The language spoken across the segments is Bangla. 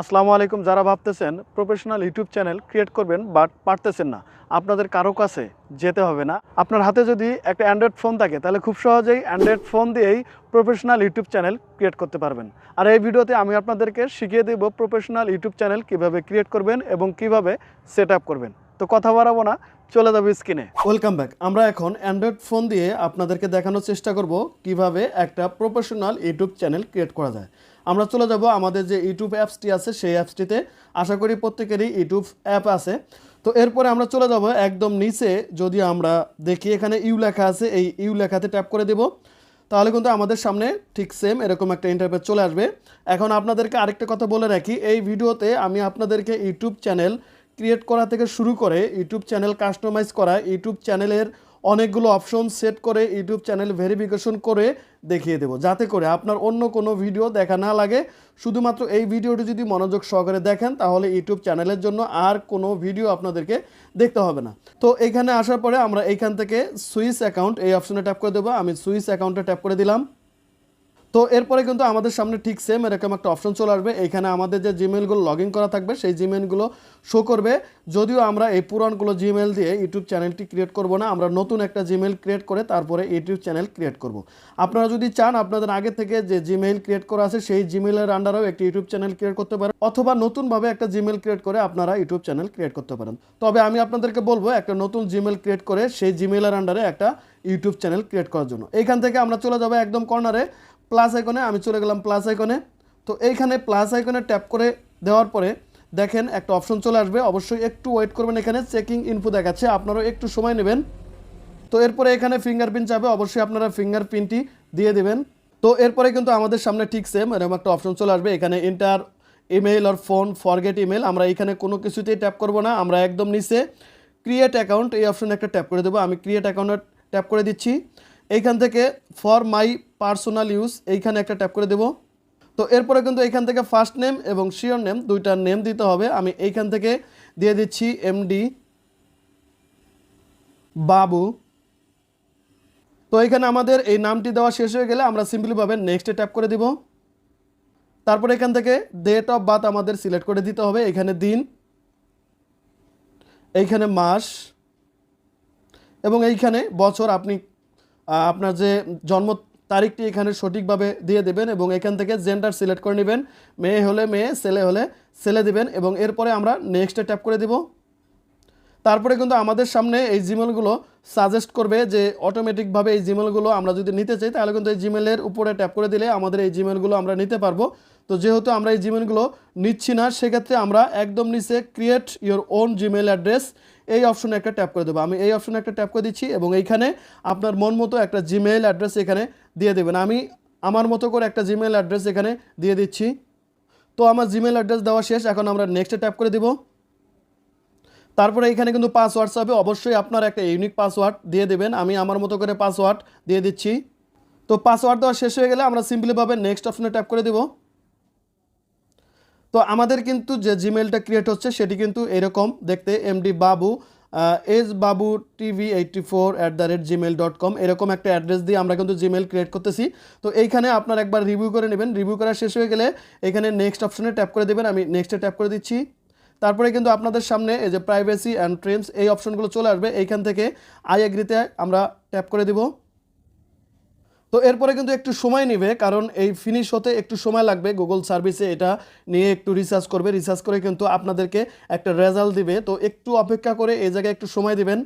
আসসালামু আলাইকুম। যারা ভাবতেছেন প্রফেশনাল ইউটিউব চ্যানেল ক্রিয়েট করবেন বাট পারতেছেন না, আপনাদের কারও কাছে যেতে হবে না। আপনার হাতে যদি একটা অ্যান্ড্রয়েড ফোন থাকে, তাহলে খুব সহজেই অ্যান্ড্রয়েড ফোন দিয়েই প্রফেশনাল ইউটিউব চ্যানেল ক্রিয়েট করতে পারবেন। আর এই ভিডিওতে আমি আপনাদেরকে শিখিয়ে দেব প্রফেশনাল ইউটিউব চ্যানেল কীভাবে ক্রিয়েট করবেন এবং কীভাবে সেট করবেন। তো কথা বাড়াবো না, চলে যাব স্ক্রিনে। Welcome back. আমরা এখন অ্যান্ড্রয়েড ফোন দিয়ে আপনাদেরকে দেখানোর চেষ্টা করব কীভাবে একটা প্রফেশনাল ইউটিউব চ্যানেল ক্রিয়েট করা যায়। আমরা চলে যাব আমাদের যে ইউটিউব অ্যাপসটি আছে, সেই অ্যাপসটিতে আশা করি প্রত্যেকেরই ইউটিউব অ্যাপ আছে। তো এরপরে আমরা চলে যাব একদম নিচে, যদি আমরা দেখি এখানে ইউ লেখা আছে, এই ইউ লেখাতে ট্যাপ করে দেব। তাহলে কিন্তু আমাদের সামনে ঠিক সেম এরকম একটা ইন্টারফেস চলে আসবে। এখন আপনাদেরকে আরেকটা কথা বলে রাখি, এই ভিডিওতে আমি আপনাদেরকে ইউটিউব চ্যানেল ক্রিয়েট করা থেকে শুরু করে ইউটিউব চ্যানেল কাস্টমাইজ করা ইউটিউব চ্যানেলের অনেকগুলো অপশন সেট করে ইউটিউব চ্যানেল ভেরিফিকেশন করে দেখিয়ে দেবো। যাতে করে আপনার অন্য কোনো ভিডিও দেখা না লাগে। শুধুমাত্র এই ভিডিওটি যদি মনোযোগ সহকারে দেখেন, তাহলে ইউটিউব চ্যানেলের জন্য আর কোনো ভিডিও আপনাদেরকে দেখতে হবে না। তো এখানে আসার পরে আমরা এইখান থেকে সুইস অ্যাকাউন্ট, এই অপশনে ট্যাপ করে দেবো। আমি সুইস অ্যাকাউন্টে ট্যাপ করে দিলাম। তো এরপরে কিন্তু আমাদের সামনে ঠিক সেম এরকম একটা অপশন চলে আসবে। এখানে আমাদের যে জিমেলগুলো লগ ইন করা থাকবে, সেই জিমেলগুলো শো করবে। যদিও আমরা এই পুরানগুলো জিমেল দিয়ে ইউটিউব চ্যানেলটি ক্রিয়েট করব না, আমরা নতুন একটা জিমেল ক্রিয়েট করে তারপরে ইউটিউব চ্যানেল ক্রিয়েট করব। আপনারা যদি চান, আপনাদের আগে থেকে যে জিমেইল ক্রিয়েট করা আছে, সেই জিমেলের আন্ডারেও একটি ইউটিউব চ্যানেল ক্রিয়েট করতে পারেন, অথবা নতুনভাবে একটা জিমেল ক্রিয়েট করে আপনারা ইউটিউব চ্যানেল ক্রিয়েট করতে পারেন। তবে আমি আপনাদেরকে বলব, একটা নতুন জিমেল ক্রিয়েট করে সেই জিমেলের আন্ডারে একটা ইউটিউব চ্যানেল ক্রিয়েট করার জন্য। এইখান থেকে আমরা চলে যাব একদম কর্নারে প্লাস আইকনে আমি চলে গেলাম প্লাস আইকনে তো এইখানে প্লাস আইকনে ট্যাপ করে দেওয়ার পরে দেখেন একটা অপশন চলে আসবে। অবশ্যই একটু ওয়েট করবেন এখানে চেকিং ইনফো দেখাচ্ছে, আপনারাও একটু সময় নেবেন। তো এরপরে এখানে ফিঙ্গারপ্রিন্ট যাবে, অবশ্যই আপনারা ফিঙ্গারপ্রিন্টটি দিয়ে দেবেন। তো এরপরে কিন্তু আমাদের সামনে ঠিক সেম এরকম একটা অপশন চলে আসবে। এখানে ইন্টার ইমেল আর ফোন ফরগেট ইমেল আমরা এখানে কোনো কিছুতেই ট্যাপ করব না। আমরা একদম নিচে ক্রিয়েট অ্যাকাউন্ট এই অপশনে একটা ট্যাপ করে দেবো। আমি ক্রিয়েট অ্যাকাউন্টে ট্যাপ করে দিচ্ছি। এইখান থেকে ফর মাই পার্সোনাল ইউজ, এইখানে একটা ট্যাপ করে দেবো। তো এরপরে কিন্তু এইখান থেকে ফার্স্ট নেম এবং শিওর নেম দুইটা নেম দিতে হবে। আমি এইখান থেকে দিয়ে দিচ্ছি এমডি বাবু। তো এখানে আমাদের এই নামটি দেওয়া শেষ হয়ে গেলে আমরা সিম্পলিভাবে নেক্সটে ট্যাপ করে দিব। তারপরে এখান থেকে ডেট অফ বার্থ আমাদের সিলেক্ট করে দিতে হবে। এখানে দিন, এইখানে মাস, এবং এইখানে বছর। আপনি আপনার যে জন্ম তারিখটি এখানে সঠিকভাবে দিয়ে দেবেন এবং এখান থেকে জেন্ডার সিলেক্ট করে নেবেন। মেয়ে হলে মেয়ে, ছেলে হলে ছেলে দিবেন এবং এরপরে আমরা নেক্সটে ট্যাপ করে দিব। তারপরে কিন্তু আমাদের সামনে এই জিমেলগুলো সাজেস্ট করবে যে অটোমেটিকভাবে এই জিমেলগুলো আমরা যদি নিতে চাই, তাহলে কিন্তু এই জিমেলের উপরে ট্যাপ করে দিলে আমাদের এই জিমেলগুলো আমরা নিতে পারব। তো যেহেতু আমরা এই জিমেলগুলো নিচ্ছি না, সেক্ষেত্রে আমরা একদম নিচে create your own Gmail address এই অপশনে একটা ট্যাপ করে দেবো। আমি এই অপশনে একটা ট্যাপ করে দিচ্ছি এবং এইখানে আপনার মন মতো একটা জিমেল অ্যাড্রেস এখানে দিয়ে দেবেন। আমি আমার মতো করে একটা জিমেল অ্যাড্রেস এখানে দিয়ে দিচ্ছি। তো আমার জিমেল অ্যাড্রেস দেওয়া শেষ। এখন আমরা নেক্সটে ট্যাপ করে দিব। তারপরে এখানে কিন্তু পাসওয়ার্ড হবে। অবশ্যই আপনার একটা ইউনিক পাসওয়ার্ড দিয়ে দেবেন। আমি আমার মতো করে পাসওয়ার্ড দিয়ে দিচ্ছি। তো পাসওয়ার্ড দেওয়া শেষ হয়ে গেলে আমরা সিম্পলিভাবে নেক্সট অপশনে ট্যাপ করে দেব। তো আমাদের কিন্তু যে জিমেলটা ক্রিয়েট হচ্ছে, সেটি কিন্তু এরকম। দেখতে MD Babu S Babu TV eighty four at the rate Gmail dot com এরকম একটা অ্যাড্রেস দিয়ে আমরা কিন্তু জিমেল ক্রিয়েট করতেছি। তো এইখানে আপনার একবার রিভিউ করে নেবেন। রিভিউ করা শেষ হয়ে গেলে এখানে নেক্সট অপশনে ট্যাপ করে দেবেন। আমি নেক্সটে ট্যাপ করে দিচ্ছি। তারপরে কিন্তু আপনাদের সামনে এই যে প্রাইভেসি অ্যান্ড ট্রেন্স এই অপশনগুলো চলে আসবে। এইখান থেকে আই এগ্রিতে আমরা ট্যাপ করে দিব। তো এরপরে কিন্তু একটু সময় নেবে, কারণ এই ফিনিশ হতে একটু সময় লাগবে। গুগল সার্ভিসে এটা নিয়ে একটু রিসার্চ করবে। রিসার্চ করে কিন্তু আপনাদেরকে একটা রেজাল্ট দিবে। তো একটু অপেক্ষা করে এই জায়গায় একটু সময় দিবেন।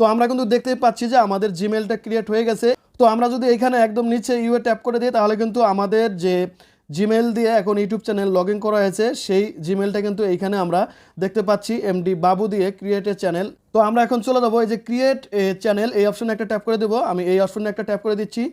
তো আমরা কিন্তু দেখতেই পাচ্ছি যে আমাদের জিমেলটা ক্রিয়েট হয়ে গেছে। তো আমরা যদি এখানে একদম নিচে ইউএ ট্যাপ করে দিই, তাহলে কিন্তু আমাদের যে জিমেল দিয়ে এখন ইউটিউব চ্যানেল লগ করা হয়েছে, সেই জিমেলটা কিন্তু এইখানে আমরা দেখতে পাচ্ছি এমডি বাবু দিয়ে ক্রিয়েট এ চ্যানেল তো আমরা এখন চলে যাব। এই যে ক্রিয়েট এ চ্যানেল এই অপশনে একটা ট্যাপ করে দেবো। আমি এই অপশনে একটা ট্যাপ করে দিচ্ছি।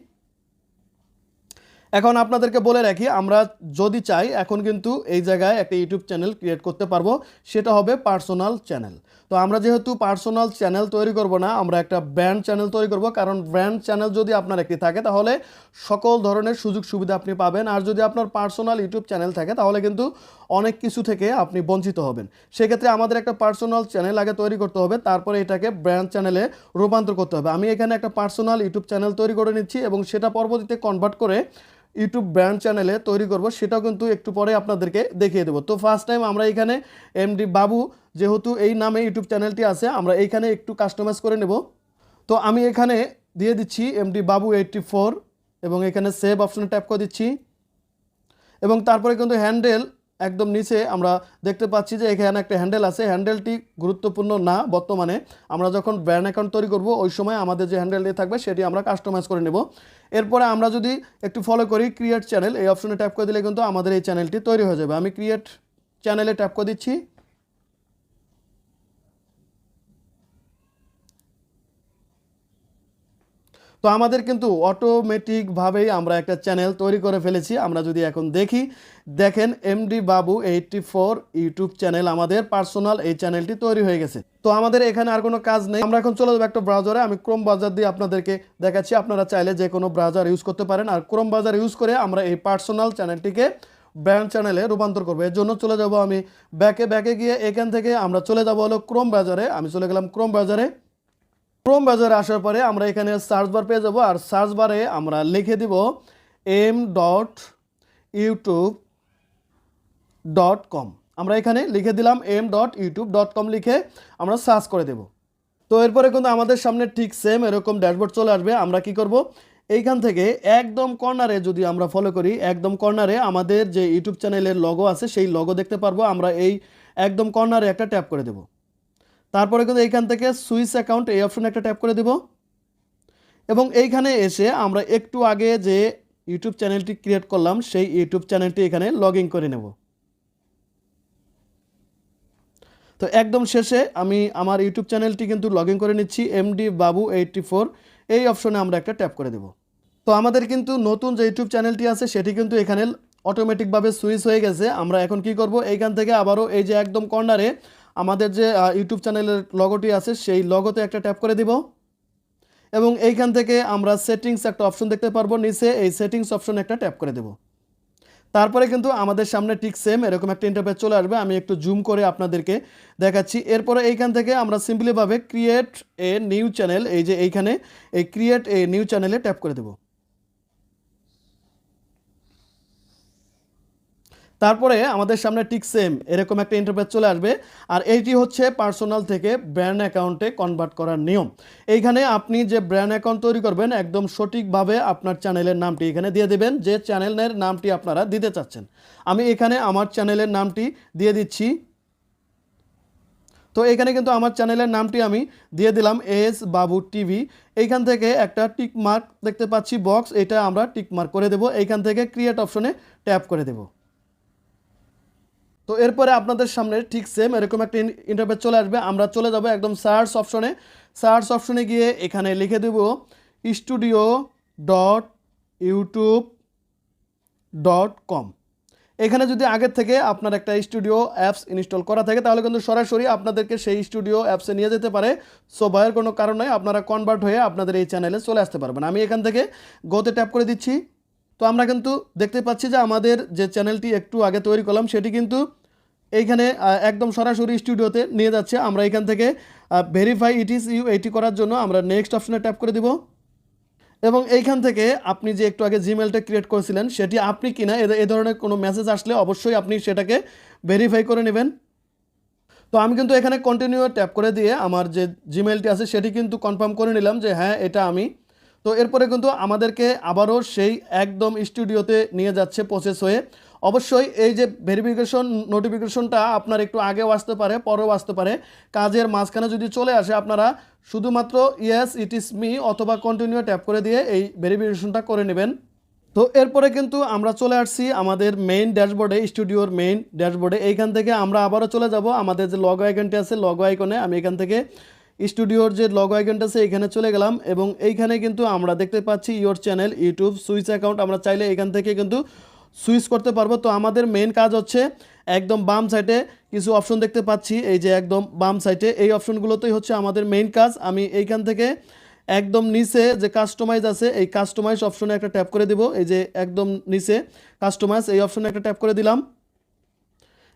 এখন আপনাদেরকে বলে রাখি, আমরা যদি চাই এখন কিন্তু এই জায়গায় একটা ইউটিউব চ্যানেল ক্রিয়েট করতে পারব, সেটা হবে পার্সোনাল চ্যানেল। তো আমরা যেহেতু পার্সোনাল চ্যানেল তৈরি করব না, আমরা একটা ব্র্যান্ড চ্যানেল তৈরি করব, কারণ ব্র্যান্ড চ্যানেল যদি আপনার একটি থাকে, তাহলে সকল ধরনের সুযোগ সুবিধা আপনি পাবেন। আর যদি আপনার পার্সোনাল ইউটিউব চ্যানেল থাকে, তাহলে কিন্তু অনেক কিছু থেকে আপনি বঞ্চিত হবেন। সেক্ষেত্রে আমাদের একটা পার্সোনাল চ্যানেল আগে তৈরি করতে হবে, তারপরে এটাকে ব্র্যান্ড চ্যানেলে রূপান্তর করতে হবে। আমি এখানে একটা পার্সোনাল ইউটিউব চ্যানেল তৈরি করে নিচ্ছি এবং সেটা পরবর্তীতে কনভার্ট করে ইউটিউব ব্র্যান্ড চ্যানেলে তৈরি করব, সেটাও কিন্তু একটু পরে আপনাদেরকে দেখিয়ে দেবো। তো ফার্স্ট টাইম আমরা এখানে এমডি বাবু যেহেতু এই নামে ইউটিউব চ্যানেলটি আছে, আমরা এইখানে একটু কাস্টমাইজ করে নেব। তো আমি এখানে দিয়ে দিচ্ছি এমডি বাবু এইটটি এবং এখানে সেভ অপশনে ট্যাপ করে দিচ্ছি। এবং তারপরে কিন্তু হ্যান্ডেল একদম নিচে আমরা দেখতে পাচ্ছি যে এখানে একটা হ্যান্ডেল আছে। হ্যান্ডেলটি গুরুত্বপূর্ণ না, বর্তমানে আমরা যখন ব্র্যান্ড অ্যাকাউন্ট তৈরি করব, ওই সময় আমাদের যে হ্যান্ডেলটি থাকবে সেটি আমরা কাস্টমাইজ করে নেব। এরপরে আমরা যদি একটু ফলো করি ক্রিয়েট চ্যানেল এই অপশনে ট্যাপ করে দিলে কিন্তু আমাদের এই চ্যানেলটি তৈরি হয়ে যাবে। আমি ক্রিয়েট চ্যানেলে ট্যাপ করে দিচ্ছি। তো আমাদের কিন্তু অটোমেটিকভাবেই আমরা একটা চ্যানেল তৈরি করে ফেলেছি। আমরা যদি এখন দেখি, দেখেন MD Babu eighty four YouTube channel আমাদের পার্সোনাল এই চ্যানেলটি তৈরি হয়ে গেছে। তো আমাদের এখানে আর কোনো কাজ নেই। আমরা এখন চলে যাব একটা ব্রাউজারে আমি ক্রোম ব্রাউজার দিয়ে আপনাদেরকে দেখাচ্ছি। আপনারা চাইলে যে কোনো ব্রাউজার ইউজ করতে পারেন। আর ক্রোম ব্রাউজার ইউজ করে আমরা এই পার্সোনাল চ্যানেলটিকে ব্র্যান্ড চ্যানেলে রূপান্তর করব। এর জন্য চলে যাব আমি ব্যাকে ব্যাকে গিয়ে এখান থেকে আমরা চলে যাব হলো ক্রোম ব্রাউজারে আমি চলে গেলাম ক্রোম ব্রাউজারে ক্রোম ব্রাউজারে আসার পরে আমরা এখানে সার্চ বার পেয়ে যাব। আর সার্চ বারে আমরা লিখে দিব M dot YouTube dot com আমরা এখানে লিখে দিলাম M dot YouTube dot com লিখে আমরা সার্চ করে দেব। তো এরপরে কিন্তু আমাদের সামনে ঠিক সেম এরকম ড্যাশবোর্ড চলে আসবে। আমরা কি করব? এইখান থেকে একদম কর্নারে যদি আমরা ফলো করি, একদম কর্নারে আমাদের যে ইউটিউব চ্যানেলের লগো আছে, সেই লগো দেখতে পারব। আমরা এই একদম কর্নারে একটা ট্যাপ করে দেবো। তারপরে কিন্তু এইখান থেকে সুইচ অ্যাকাউন্ট এই অপশনে একটা ট্যাপ করে দেব। এবং এইখানে এসে আমরা একটু আগে যে ইউটিউব চ্যানেলটি ক্রিয়েট করলাম, সেই ইউটিউব চ্যানেলটি এখানে লগ করে নেব। তো একদম শেষে আমি আমার ইউটিউব চ্যানেলটি কিন্তু লগ করে নিচ্ছি এমডি বাবু এইটটি ফোর। এই অপশনে আমরা একটা ট্যাপ করে দেব। তো আমাদের কিন্তু নতুন যে ইউটিউব চ্যানেলটি আছে, সেটি কিন্তু এখানে অটোমেটিকভাবে সুইচ হয়ে গেছে। আমরা এখন কি করব? এইখান থেকে আবারও এই যে একদম কর্নারে আমাদের যে ইউটিউব চ্যানেলের লগোটি আছে, সেই লগোতে একটা ট্যাপ করে দিব। এবং এইখান থেকে আমরা সেটিংস একটা অপশন দেখতে পারব, নিচে এই সেটিংস অপশনে একটা ট্যাপ করে দেব। তারপরে কিন্তু আমাদের সামনে ঠিক সেম এরকম একটা ইন্টারফেস চলে আসবে, আমি একটু জুম করে আপনাদেরকে দেখাচ্ছি। এরপরে এইখান থেকে আমরা সিম্পলিভাবে ক্রিয়েট এ নিউ চ্যানেল এই যে এইখানে, এই ক্রিয়েট এ নিউ চ্যানেলে ট্যাপ করে দেবো। তারপরে আমাদের সামনে ঠিক সেম এরকম একটা ইন্টারফেস চলে আসবে। আর এইটি হচ্ছে পার্সোনাল থেকে ব্র্যান্ড অ্যাকাউন্টে কনভার্ট করার নিয়ম। এইখানে আপনি যে ব্র্যান্ড অ্যাকাউন্ট তৈরি করবেন, একদম সঠিকভাবে আপনার চ্যানেলের নামটি এখানে দিয়ে দেবেন। যে চ্যানেলের নামটি আপনারা দিতে চাচ্ছেন। আমি এখানে আমার চ্যানেলের নামটি দিয়ে দিচ্ছি। তো এখানে কিন্তু আমার চ্যানেলের নামটি আমি দিয়ে দিলাম এস বাবু টিভি। এইখান থেকে একটা টিক মার্ক দেখতে পাচ্ছি বক্স এটা আমরা টিক মার্ক করে দেব। এইখান থেকে ক্রিয়েট অপশনে ট্যাপ করে দেবো। তো এরপরে আপনাদের সামনে ঠিক সেম এরকম একটা ইন্টারফেস চলে আসবে। আমরা চলে যাব একদম সার্চ অপশনে সার্চ অপশনে গিয়ে এখানে লিখে দেব studio dot YouTube dot com এখানে যদি আগের থেকে আপনার একটা স্টুডিও অ্যাপস ইনস্টল করা থাকে, তাহলে কিন্তু সরাসরি আপনাদেরকে সেই স্টুডিও অ্যাপসে নিয়ে যেতে পারে। সো ভয়ের কোনো কারণ নয় আপনারা কনভার্ট হয়ে আপনাদের এই চ্যানেলে চলে আসতে পারবেন। আমি এখান থেকে গোতে ট্যাপ করে দিচ্ছি। তো আমরা কিন্তু দেখতে পাচ্ছি যে আমাদের যে চ্যানেলটি একটু আগে তৈরি করলাম, সেটি কিন্তু এইখানে একদম সরাসরি স্টুডিওতে নিয়ে যাচ্ছে। আমরা এখান থেকে ভেরিফাই ইট ইস ইউ এটি করার জন্য আমরা নেক্সট অপশনে ট্যাপ করে দিব। এবং এইখান থেকে আপনি যে একটু আগে জিমেলটা ক্রিয়েট করেছিলেন, সেটি আপনি কিনা, এ ধরনের কোনো মেসেজ আসলে অবশ্যই আপনি সেটাকে ভেরিফাই করে নেবেন। তো আমি কিন্তু এখানে কন্টিনিউ ট্যাপ করে দিয়ে আমার যে জিমেলটি আছে, সেটি কিন্তু কনফার্ম করে নিলাম যে হ্যাঁ এটা আমি। তো এরপরে কিন্তু আমাদেরকে আবারও সেই একদম স্টুডিওতে নিয়ে যাচ্ছে প্রসেস হয়ে। অবশ্যই এই যে ভেরিফিকেশন নোটিফিকেশনটা আপনার একটু আগেও আসতে পারে, পরেও আসতে পারে। কাজের মাঝখানে যদি চলে আসে আপনারা শুধুমাত্র ইয়েস ইট ইস মি অথবা কন্টিনিউ ট্যাপ করে দিয়ে এই ভেরিফিকেশনটা করে নেবেন। তো এরপরে কিন্তু আমরা চলে আসছি আমাদের মেইন ড্যাশবোর্ডে স্টুডিওর মেইন ড্যাশবোর্ডে এইখান থেকে আমরা আবারও চলে যাব আমাদের যে লগ আইকনটি আছে লগ আইকনে আমি এখান থেকে স্টুডিওর যে লগ আইকনটা আছে, এখানে চলে গেলাম এবং এইখানে কিন্তু আমরা দেখতে পাচ্ছি your channel YouTube switch account আমরা চাইলে এখান থেকে কিন্তু সুইচ করতে পারব। তো আমাদের মেন কাজ হচ্ছে একদম বাম সাইডে কিছু অপশন দেখতে পাচ্ছি। এই যে একদম বাম সাইডে এই অপশনগুলোতেই হচ্ছে আমাদের মেইন কাজ। আমি এইখান থেকে একদম নিচে যে কাস্টমাইজ আছে, এই কাস্টমাইজ অপশনে একটা ট্যাপ করে দিব। এই যে একদম নিচে কাস্টমাইজ এই অপশনে একটা ট্যাপ করে দিলাম।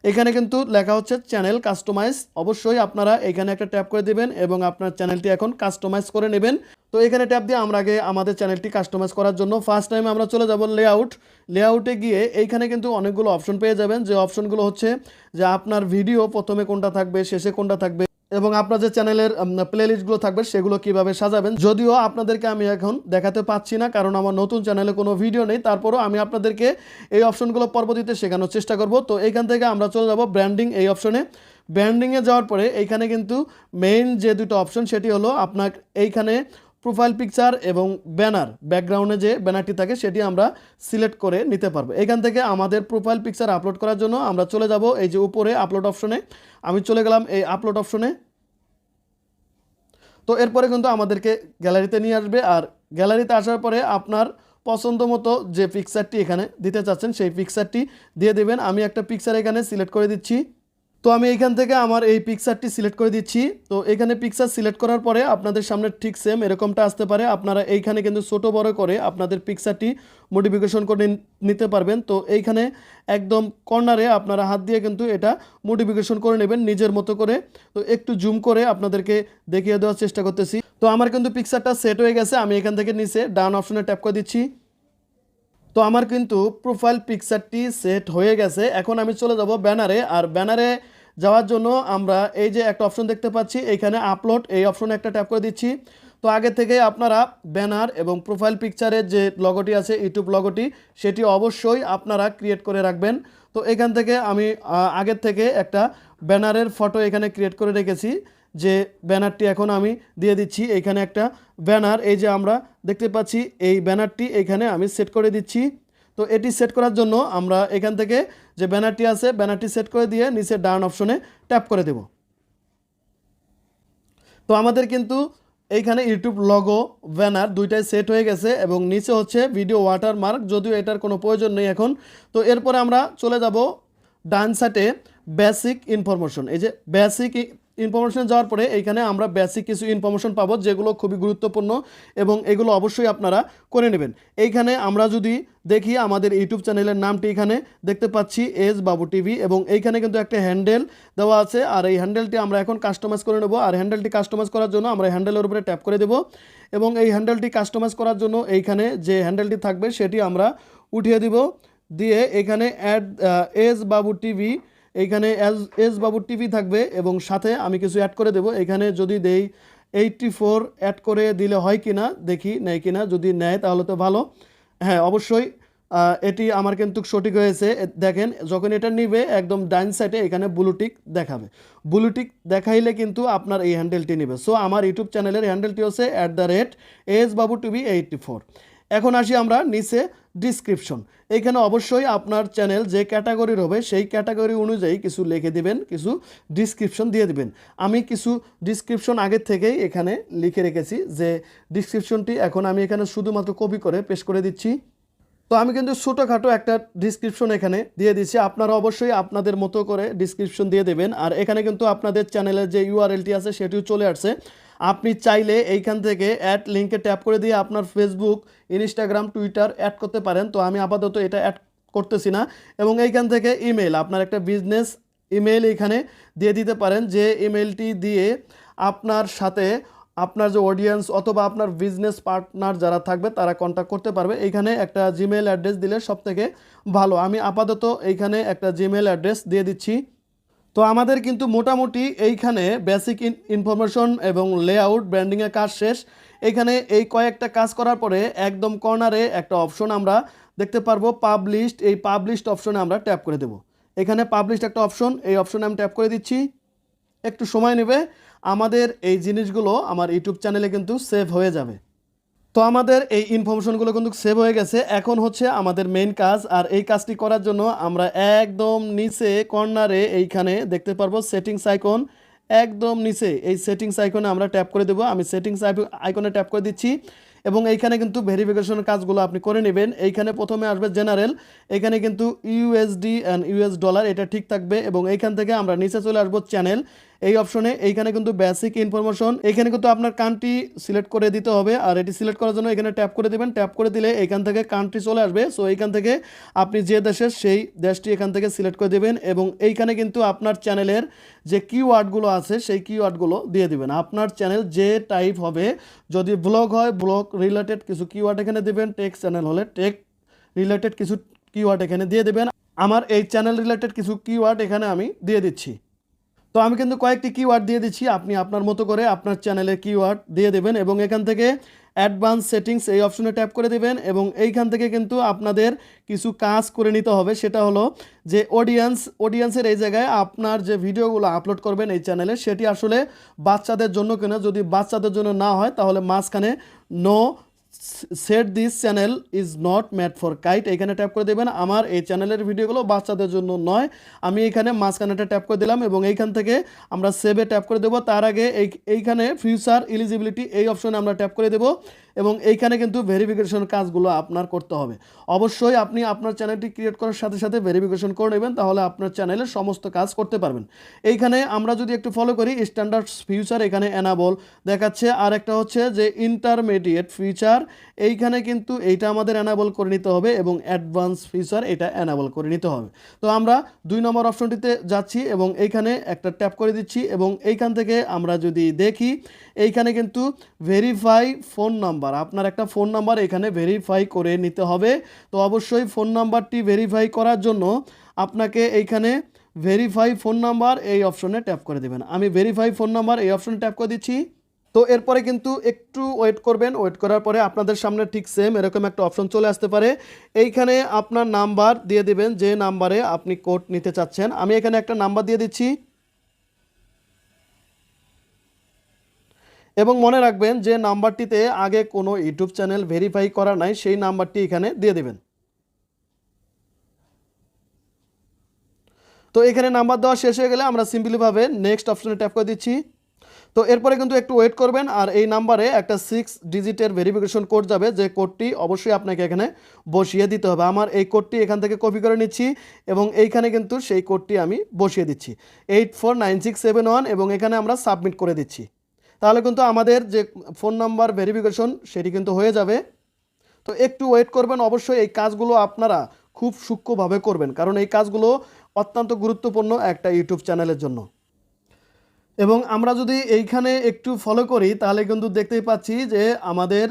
এখানে কিন্তু লেখা হচ্ছে চ্যানেল কাস্টমাইজ। অবশ্যই আপনারা এখানে একটা ট্যাপ করে দেবেন এবং আপনার চ্যানেলটি এখন কাস্টমাইজ করে নেবেন। তো এখানে ট্যাপ দিয়ে আমরা আগে আমাদের চ্যানেলটি কাস্টমাইজ করার জন্য ফার্স্ট টাইমে আমরা চলে যাব লেআউট লেআউটে গিয়ে এইখানে কিন্তু অনেকগুলো অপশন পেয়ে যাবেন। যে অপশনগুলো হচ্ছে যে আপনার ভিডিও প্রথমে কোনটা থাকবে, শেষে কোনটা থাকবে এবং আপনার যে চ্যানেলের প্লেলিস্টগুলো থাকবে, সেগুলো কীভাবে সাজাবেন, যদিও আপনাদেরকে আমি এখন দেখাতে পাচ্ছি না, কারণ আমার নতুন চ্যানেলে কোনো ভিডিও নেই। তারপরও আমি আপনাদেরকে এই অপশনগুলো পরবর্তীতে শেখানোর চেষ্টা করব। তো এইখান থেকে আমরা চলে যাব ব্র্যান্ডিং এই অপশনে। ব্র্যান্ডিংয়ে যাওয়ার পরে এইখানে কিন্তু মেইন যে দুটো অপশন সেটি হলো আপনার এইখানে প্রোফাইল পিকচার এবং ব্যানার ব্যাকগ্রাউন্ডে যে ব্যানারটি থাকে সেটি আমরা সিলেক্ট করে নিতে পারব। এখান থেকে আমাদের প্রোফাইল পিকচার আপলোড করার জন্য আমরা চলে যাব এই যে উপরে আপলোড অপশনে আমি চলে গেলাম এই আপলোড অপশনে তো এরপরে কিন্তু আমাদেরকে গ্যালারিতে নিয়ে আসবে আর গ্যালারিতে আসার পরে আপনার পছন্দ মতো যে পিকচারটি এখানে দিতে চাচ্ছেন সেই পিকচারটি দিয়ে দেবেন। আমি একটা পিকচার এখানে সিলেক্ট করে দিচ্ছি। তো আমি এখান থেকে আমার এই পিকচারটি সিলেক্ট করে দিচ্ছি। তো এখানে পিকচার সিলেক্ট করার পরে আপনাদের সামনে ঠিক সেম এরকমটা আসতে পারে। আপনারা এইখানে কিন্তু ছোট বড় করে আপনাদের পিকচারটি মডিফিকেশন করে নিতে পারবেন। তো এইখানে একদম কর্নারে আপনারা হাত দিয়ে কিন্তু এটা মডিফিকেশন করে নেবেন নিজের মতো করে। তো একটু জুম করে আপনাদেরকে দেখিয়ে দেওয়ার চেষ্টা করতেছি। তো আমার কিন্তু পিকচারটা সেট হয়ে গেছে। আমি এখান থেকে নিচে ডান অপশনে ট্যাপ করে দিচ্ছি। তো আমার কিন্তু প্রোফাইল পিকচারটি সেট হয়ে গেছে। এখন আমি চলে যাব ব্যানারে আর ব্যানারে যাওয়ার জন্য আমরা এই যে একটা অপশন দেখতে পাচ্ছি এইখানে আপলোড, এই অপশনে একটা ট্যাপ করে দিচ্ছি। তো আগে থেকে আপনারা ব্যানার এবং প্রোফাইল পিকচারের যে লগোটি আছে, ইউটিউব লগোটি, সেটি অবশ্যই আপনারা ক্রিয়েট করে রাখবেন। তো এখান থেকে আমি আগের থেকে একটা ব্যানারের ফটো এখানে ক্রিয়েট করে রেখেছি, যে ব্যানারটি এখন আমি দিয়ে দিচ্ছি। এখানে একটা ব্যানার, এই যে আমরা দেখতে পাচ্ছি, এই ব্যানারটি এখানে আমি সেট করে দিচ্ছি। তো এটি সেট করার জন্য আমরা এখান থেকে যে ব্যানারটি আছে, ব্যানারটি সেট করে দিয়ে নিচে ডান অপশনে ট্যাপ করে দেব। তো আমাদের কিন্তু এইখানে ইউটিউব লগো ব্যানার দুইটাই সেট হয়ে গেছে এবং নিচে হচ্ছে ভিডিও ওয়াটারমার্ক যদিও এটার কোনো প্রয়োজন নেই এখন। তো এরপরে আমরা চলে যাব ডান সাইটে বেসিক ইনফরমেশন এই যে বেসিক ইনফরমেশন যাওয়ার পরে এইখানে আমরা বেসিক কিছু ইনফরমেশন পাবো, যেগুলো খুবই গুরুত্বপূর্ণ এবং এগুলো অবশ্যই আপনারা করে নেবেন। এইখানে আমরা যদি দেখি আমাদের ইউটিউব চ্যানেলের নামটি এখানে দেখতে পাচ্ছি এস বাবু টিভি এবং এইখানে কিন্তু একটা হ্যান্ডেল দেওয়া আছে, আর এই হ্যান্ডেলটি আমরা এখন কাস্টমাইজ করে নেব, আর হ্যান্ডেলটি কাস্টমাইজ করার জন্য আমরা হ্যান্ডেলের উপরে ট্যাপ করে দেব, এবং এই হ্যান্ডেলটি কাস্টমাইজ করার জন্য এইখানে যে হ্যান্ডেলটি থাকবে সেটি আমরা উঠিয়ে দিব, দিয়ে এখানে অ্যাড এস বাবু টিভি এইখানে এস এস বাবুর টিভি থাকবে এবং সাথে আমি কিছু অ্যাড করে দেব। এখানে যদি দেই এইটটি ফোর অ্যাড করে দিলে হয় কি না দেখি নেয় কি না যদি নেয়, তাহলে তো ভালো। হ্যাঁ অবশ্যই এটি আমার কিন্তু সঠিক হয়েছে। দেখেন, যখন এটা নিবে, একদম ডাইন সাইডে এখানে ব্লুটিক দেখাবে। ব্লুটিক দেখাইলে কিন্তু আপনার এই হ্যান্ডেলটি নেবে। সো আমার ইউটিউব চ্যানেলের হ্যান্ডেলটি হচ্ছে at the rate S Babu TV eighty four এখন আসি আমরা নিচে ডিসক্রিপশন এখানে অবশ্যই আপনার চ্যানেল যে ক্যাটাগরির হবে সেই ক্যাটাগরি অনুযায়ী কিছু লিখে দিবেন, কিছু ডিসক্রিপশন দিয়ে দিবেন। আমি কিছু ডিসক্রিপশন আগের থেকেই এখানে লিখে রেখেছি যে ডিসক্রিপশনটি এখন আমি এখানে শুধুমাত্র কপি করে পেশ করে দিচ্ছি। তো আমি কিন্তু ছোটোখাটো একটা ডিসক্রিপশন এখানে দিয়ে দিচ্ছি। আপনারা অবশ্যই আপনাদের মতো করে ডিসক্রিপশন দিয়ে দেবেন। আর এখানে কিন্তু আপনাদের চ্যানেলের যে ইউআরএলটি আছে, সেটিও চলে আসছে। আপনি চাইলে এইখান থেকে অ্যাড লিঙ্কে ট্যাপ করে দিয়ে আপনার ফেসবুক ইনস্টাগ্রাম টুইটার অ্যাড করতে পারেন। তো আমি আপাতত এটা অ্যাড করতেছি না। এবং এইখান থেকে ইমেল আপনার একটা বিজনেস ইমেল এখানে দিয়ে দিতে পারেন। যে ইমেলটি দিয়ে আপনার সাথে আপনার যে অডিয়েন্স অথবা আপনার বিজনেস পার্টনার যারা থাকবে, তারা কন্ট্যাক্ট করতে পারবে। এইখানে একটা জিমেল অ্যাড্রেস দিলে সব থেকে ভালো। আমি আপাতত এইখানে একটা জিমেল অ্যাড্রেস দিয়ে দিচ্ছি। তো আমাদের কিন্তু মোটামুটি এইখানে বেসিক ইনফরমেশন এবং লেআউট ব্র্যান্ডিংয়ের কাজ শেষ। এখানে এই কয়েকটা কাজ করার পরে একদম কর্নারে একটা অপশন আমরা দেখতে পারব পাবলিশড এই পাবলিশড অপশনে আমরা ট্যাপ করে দেব। এখানে পাবলিশড একটা অপশন এই অপশনে আমি ট্যাপ করে দিচ্ছি। একটু সময় নেবে। আমাদের এই জিনিসগুলো আমার ইউটিউব চ্যানেলে কিন্তু সেভ হয়ে যাবে। তো আমাদের এই ইনফরমেশনগুলো কিন্তু সেভ হয়ে গেছে। এখন হচ্ছে আমাদের মেইন কাজ, আর এই কাজটি করার জন্য আমরা একদম নিচে কর্নারে এইখানে দেখতে পারব সেটিংস আইকন একদম নিচে এই সেটিংস আইকনে আমরা ট্যাপ করে দেবো। আমি সেটিংস আইকনে ট্যাপ করে দিচ্ছি এবং এইখানে কিন্তু ভেরিফিকেশনের কাজগুলো আপনি করে নেবেন। এইখানে প্রথমে আসবে জেনারেল এখানে কিন্তু ইউএসডি অ্যান্ড ইউএস ডলার এটা ঠিক থাকবে এবং এইখান থেকে আমরা নিচে চলে আসব চ্যানেল এই অপশনে এইখানে কিন্তু বেসিক ইনফরমেশন এখানে কিন্তু আপনার কান্ট্রি সিলেক্ট করে দিতে হবে। আর এটি সিলেক্ট করার জন্য এখানে ট্যাপ করে দেবেন। ট্যাপ করে দিলে এখান থেকে কান্ট্রি চলে আসবে। সো এইখান থেকে আপনি যে দেশের সেই দেশটি এখান থেকে সিলেক্ট করে দেবেন এবং এইখানে কিন্তু আপনার চ্যানেলের যে কিওয়ার্ডগুলো আছে, সেই কিওয়ার্ডগুলো দিয়ে দিবেন। আপনার চ্যানেল যে টাইপ হবে, যদি ব্লগ হয় ব্লগ রিলেটেড কিছু কিওয়ার্ড এখানে দেবেন টেক চ্যানেল হলে টেক রিলেটেড কিছু কিওয়ার্ড এখানে দিয়ে দেবেন। আমার এই চ্যানেল রিলেটেড কিছু কিওয়ার্ড এখানে আমি দিয়ে দিচ্ছি। তো আমি কিন্তু কয়েকটি কিওয়ার্ড দিয়ে দিচ্ছি। আপনি আপনার মতো করে আপনার চ্যানেলের কিওয়ার্ড দিয়ে দেবেন এবং এখান থেকে অ্যাডভান্স সেটিংস এই অপশনে ট্যাপ করে দেবেন এবং এইখান থেকে কিন্তু আপনাদের কিছু কাজ করে নিতে হবে। সেটা হলো যে অডিয়েন্স অডিয়েন্সের এই জায়গায় আপনার যে ভিডিওগুলো আপলোড করবেন এই চ্যানেলে সেটি আসলে বাচ্চাদের জন্য কিনা, যদি বাচ্চাদের জন্য না হয়, তাহলে মাঝখানে no set this channel is not made for kids এখানে ট্যাপ করে দেবেন, আমার এই চ্যানেলের ভিডিওগুলো বাচ্চাদের জন্য নয়। আমি এখানে মাঝখানেটা ট্যাপ করে দিলাম এবং এইখান থেকে আমরা সেভে ট্যাপ করে দেবো। তার আগে এই, এইখানে ফিউচার এলিজিবিলিটি এই অপশনে আমরা ট্যাপ করে দেবো। এবং এইখানে কিন্তু ভেরিফিকেশন কাজগুলো আপনার করতে হবে। অবশ্যই আপনি আপনার চ্যানেলটি ক্রিয়েট করার সাথে সাথে ভেরিফিকেশন করে নেবেন, তাহলে আপনার চ্যানেলের সমস্ত কাজ করতে পারবেন। এইখানে আমরা যদি একটু ফলো করি স্ট্যান্ডার্ড ফিউচার এখানে অ্যানাবল দেখাচ্ছে, আর একটা হচ্ছে যে ইন্টারমিডিয়েট ফিউচার এইখানে কিন্তু এইটা আমাদের অ্যানাবল করে নিতে হবে এবং অ্যাডভান্স ফিউচার এটা অ্যানাবল করে নিতে হবে। তো আমরা দুই নম্বর অপশনটিতে যাচ্ছি এবং এইখানে একটা ট্যাপ করে দিচ্ছি এবং এইখান থেকে আমরা যদি দেখি, এইখানে কিন্তু ভেরিফাই ফোন নাম্বার আপনার একটা ফোন নাম্বার এখানে ভেরিফাই করে নিতে হবে। তো অবশ্যই ফোন নাম্বারটি ভেরিফাই করার জন্য আপনাকে এইখানে ভেরিফাই ফোন নাম্বার এই অপশনে ট্যাপ করে দেবেন। আমি ভেরিফাই ফোন নাম্বার এই অপশনে ট্যাপ করে দিচ্ছি। তো এরপরে কিন্তু একটু ওয়েট করবেন। ওয়েট করার পরে আপনাদের সামনে ঠিক সেম এরকম একটা অপশন চলে আসতে পারে। এইখানে আপনার নাম্বার দিয়ে দিবেন যে নাম্বারে আপনি কোড নিতে চাচ্ছেন। আমি এখানে একটা নাম্বার দিয়ে দিচ্ছি। এবং মনে রাখবেন যে নাম্বারটিতে আগে কোনো ইউটিউব চ্যানেল ভেরিফাই করা নাই, সেই নাম্বারটি এখানে দিয়ে দেবেন। তো এখানে নাম্বার দেওয়া শেষ হয়ে গেলে আমরা সিম্পলিভাবে নেক্সট অপশনে ট্যাপ করে দিচ্ছি। তো এরপরে কিন্তু একটু ওয়েট করবেন, আর এই নাম্বারে একটা সিক্স ডিজিটের ভেরিফিকেশন কোড যাবে, যে কোডটি অবশ্যই আপনাকে এখানে বসিয়ে দিতে হবে। আমার এই কোডটি এখান থেকে কপি করে নিচ্ছি এবং এইখানে কিন্তু সেই কোডটি আমি বসিয়ে দিচ্ছি। Eight four nine six seven one এবং এখানে আমরা সাবমিট করে দিচ্ছি। তাহলে কিন্তু আমাদের যে ফোন নাম্বার ভেরিফিকেশন, সেটি কিন্তু হয়ে যাবে। তো একটু ওয়েট করবেন, অবশ্যই এই কাজগুলো আপনারা খুব সূক্ষ্মভাবে করবেন, কারণ এই কাজগুলো অত্যন্ত গুরুত্বপূর্ণ একটা ইউটিউব চ্যানেলের জন্য। এবং আমরা যদি এইখানে একটু ফলো করি, তাহলে কিন্তু দেখতেই পাচ্ছি যে আমাদের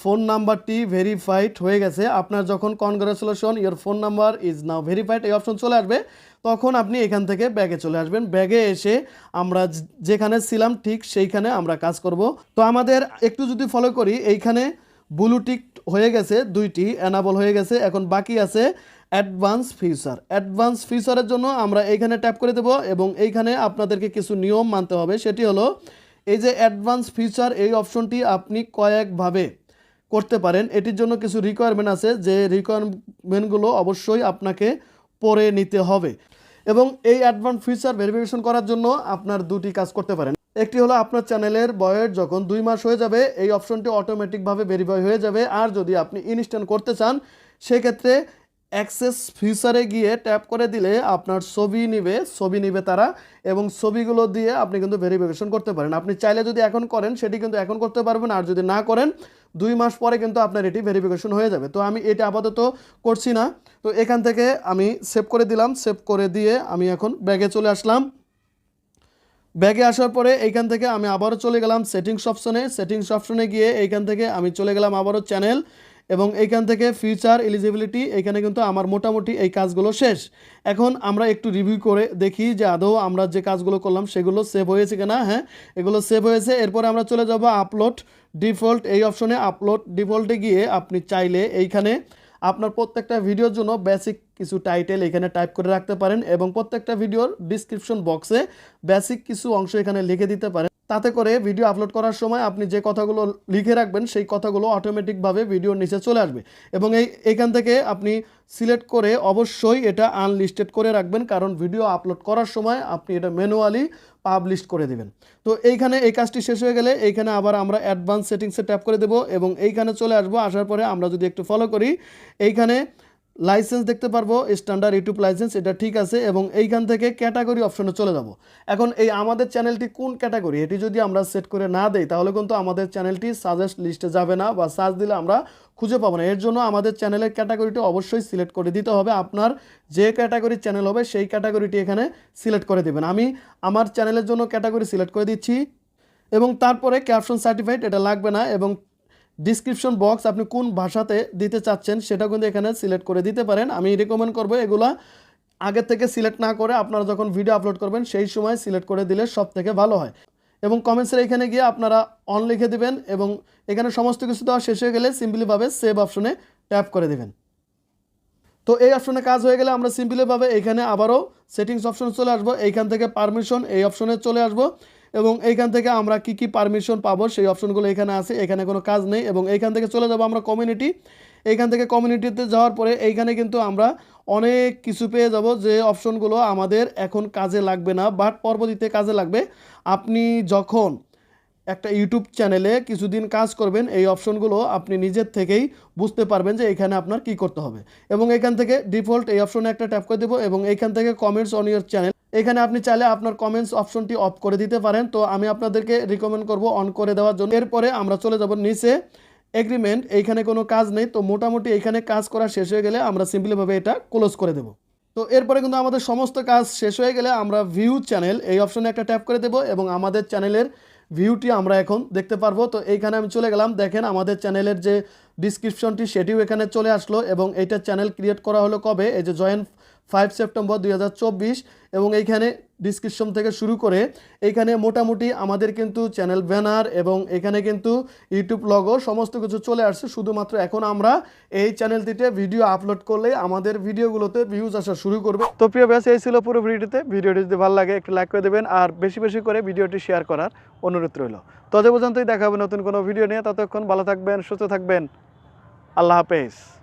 ফোন নাম্বারটি ভেরিফাইড হয়ে গেছে। আপনার যখন congratulation your phone number is now verified এই অপশন চলে আসবে। তখন আপনি এখান থেকে ব্যাগে চলে আসবেন। ব্যাগে এসে আমরা যেখানে ছিলাম ঠিক সেইখানে আমরা কাজ করব। তো আমাদের একটু যদি ফলো করি, এইখানে ব্লুটিক হয়ে গেছে, দুইটি অ্যানাবল হয়ে গেছে। এখন বাকি আছে অ্যাডভান্স ফিউচার অ্যাডভান্স ফিউচারের জন্য আমরা এইখানে ট্যাপ করে দেব এবং এইখানে আপনাদেরকে কিছু নিয়ম মানতে হবে। সেটি হলো, এই যে অ্যাডভান্স ফিউচার এই অপশনটি আপনি কয়েকভাবে করতে পারেন। এটির জন্য কিছু রিকোয়ারমেন্ট আছে যে রিকোয়ারমেন্টগুলো অবশ্যই আপনাকে পরে নিতে হবে। এবং এই অ্যাডভান্স ফিচার ভেরিফিকেশন করার জন্য আপনার দুটি কাজ করতে পারেন। একটি হলো আপনার চ্যানেলের বয়স যখন দুই মাস হয়ে যাবে, এই অপশনটি অটোমেটিকভাবে ভেরিফাই হয়ে যাবে। আর যদি আপনি ইনস্ট্যান্ট করতে চান, সেক্ষেত্রে অ্যাক্সেস ফিচারে গিয়ে ট্যাপ করে দিলে আপনার ছবি নিবে ছবি নিবে তারা এবং ছবিগুলো দিয়ে আপনি কিন্তু ভেরিফিকেশন করতে পারেন। আপনি চাইলে যদি এখন করেন, সেটি কিন্তু এখন করতে পারবেন। আর যদি না করেন দুই মাস পরে কিন্তু আপনার এটি ভেরিফিকেশন হয়ে যাবে। তো আমি এটা আপাতত করছি না। তো এখান থেকে আমি সেভ করে দিলাম। সেভ করে দিয়ে আমি এখন ব্যাগে চলে আসলাম। ব্যাগে আসার পরে এইখান থেকে আমি আবারও চলে গেলাম সেটিংস অপশনে সেটিংস অপশনে গিয়ে এইখান থেকে আমি চলে গেলাম আবারও চ্যানেল এবং এইখান থেকে ফিউচার এলিজিবিলিটি এখানে কিন্তু আমার মোটামুটি এই কাজগুলো শেষ। এখন আমরা একটু রিভিউ করে দেখি যে আদৌ আমরা যে কাজগুলো করলাম সেগুলো সেভ হয়েছে কিনা। হ্যাঁ এগুলো সেভ হয়েছে। এরপরে আমরা চলে যাব আপলোড ডিফল্ট এই অপশনে আপলোড ডিফল্টে গিয়ে আপনি চাইলে এইখানে আপনার প্রত্যেকটা ভিডিওর জন্য বেসিক কিছু টাইটেল এখানে টাইপ করে রাখতে পারেন এবং প্রত্যেকটা ভিডিওর ডিসক্রিপশন বক্সে বেসিক কিছু অংশ এখানে লিখে দিতে পারেন। তাতে করে ভিডিও আপলোড করার সময় আপনি যে কথাগুলো লিখে রাখবেন সেই কথাগুলো অটোমেটিকভাবে ভিডিওর নিচে চলে আসবে এবং এই এখান থেকে আপনি সিলেক্ট করে অবশ্যই এটা আনলিস্টেড করে রাখবেন কারণ ভিডিও আপলোড করার সময় আপনি এটা ম্যানুয়ালি পাবলিশ করে দেবেন। তো এইখানে এই কাজটি শেষ হয়ে গেলে এইখানে আবার আমরা অ্যাডভান্স সেটিংসে ট্যাপ করে দেব এবং এইখানে চলে আসব। আসার পরে আমরা যদি একটু ফলো করি, এইখানে লাইসেন্স দেখতে পারব স্ট্যান্ডার্ড ইউটিউব লাইসেন্স এটা ঠিক আছে এবং এইখান থেকে ক্যাটাগরি অপশনে চলে যাব। এখন এই আমাদের চ্যানেলটি কোন ক্যাটাগরি এটি যদি আমরা সেট করে না দেই, তাহলে কিন্তু আমাদের চ্যানেলটি সাজেস্ট লিস্টে যাবে না বা সার্চ দিলে আমরা খুঁজে পাবো না। এর জন্য আমাদের চ্যানেলের ক্যাটাগরিটি অবশ্যই সিলেক্ট করে দিতে হবে। আপনার যে ক্যাটাগরির চ্যানেল হবে, সেই ক্যাটাগরিটি এখানে সিলেক্ট করে দেবেন। আমি আমার চ্যানেলের জন্য ক্যাটাগরি সিলেক্ট করে দিচ্ছি এবং তারপরে ক্যাপশন সার্টিফাইড, এটা লাগবে না এবং ডিসক্রিপশন বক্স আপনি কোন ভাষাতে দিতে চাচ্ছেন সেটা কিন্তু এখানে সিলেক্ট করে দিতে পারেন। আমি রেকমেন্ড করব এগুলা আগে থেকে সিলেক্ট না করে আপনারা যখন ভিডিও আপলোড করবেন, সেই সময় সিলেক্ট করে দিলে সব থেকে ভালো হয়। এবং কমেন্টসের এখানে গিয়ে আপনারা অন লিখে দেবেন এবং এখানে সমস্ত কিছু দেওয়া শেষ হয়ে গেলে সিম্পলিভাবে সেভ অপশনে ট্যাপ করে দেবেন। তো এই অপশনে কাজ হয়ে গেলে আমরা সিম্পলিভাবে এখানে আবারও সেটিংস অপশনে চলে আসব। এইখান থেকে পারমিশন এই অপশনে চলে আসব এবং এইখান থেকে আমরা কি কি পারমিশন পাবো সেই অপশনগুলো এখানে আছে, এখানে কোনো কাজ নেই এবং এইখান থেকে চলে যাব আমরা কমিউনিটি এইখান থেকে কমিউনিটিতে যাওয়ার পরে এইখানে কিন্তু আমরা অনেক কিছু পেয়ে যাব যে অপশনগুলো আমাদের এখন কাজে লাগবে না বাট পরবর্তীতে কাজে লাগবে। আপনি যখন একটা ইউটিউব চ্যানেলে কিছুদিন কাজ করবেন, এই অপশনগুলো আপনি নিজের থেকেই বুঝতে পারবেন যে এখানে আপনার কি করতে হবে। এবং এখান থেকে ডিফল্ট এই অপশনে একটা ট্যাপ করে দেবো এবং এখান থেকে কমেন্টস অন ইউর চ্যানেল এখানে আপনি চাইলে আপনার কমেন্টস অপশনটি অফ করে দিতে পারেন। তো আমি আপনাদেরকে রিকমেন্ড করব অন করে দেওয়ার জন্য। এরপরে আমরা চলে যাব নিচে। এগ্রিমেন্ট এইখানে কোনো কাজ নেই, তো মোটামুটি এখানে কাজ করা শেষ হয়ে গেলে আমরা সিম্পলিভাবে এটা ক্লোজ করে দেবো। তো এরপরে কিন্তু আমাদের সমস্ত কাজ শেষ হয়ে গেলে আমরা ভিউ চ্যানেল এই অপশনে একটা ট্যাপ করে দেবো এবং আমাদের চ্যানেলের ভিউটি আমরা এখন দেখতে পারব। তো এইখানে আমি চলে গেলাম, দেখেন আমাদের চ্যানেলের যে ডিসক্রিপশনটি সেটিও এখানে চলে আসলো এবং এইটা চ্যানেল ক্রিয়েট করা হলো কবে? এই যে জয়েন ফাইভ সেপ্টেম্বর দুই হাজার চব্বিশ এবং এইখানে ডিসক্রিপশন থেকে শুরু করে এইখানে মোটামুটি আমাদের কিন্তু চ্যানেল ব্যানার এবং এখানে কিন্তু ইউটিউব লগো সমস্ত কিছু চলে আসছে। শুধুমাত্র এখন আমরা এই চ্যানেলটিতে ভিডিও আপলোড করলে আমাদের ভিডিওগুলোতে ভিউজ আসা শুরু করবে। তো প্রিয় ব্যাস, এই ছিল পুরো ভিডিওতে ভিডিওটি যদি ভালো লাগে, একটু লাইক করে দেবেন আর বেশি বেশি করে ভিডিওটি শেয়ার করার অনুরোধ রইল। তত পর্যন্তই, দেখা হবে নতুন কোনো ভিডিও নিয়ে। ততক্ষণ ভালো থাকবেন, সুস্থ থাকবেন। আল্লাহ হাফেজ।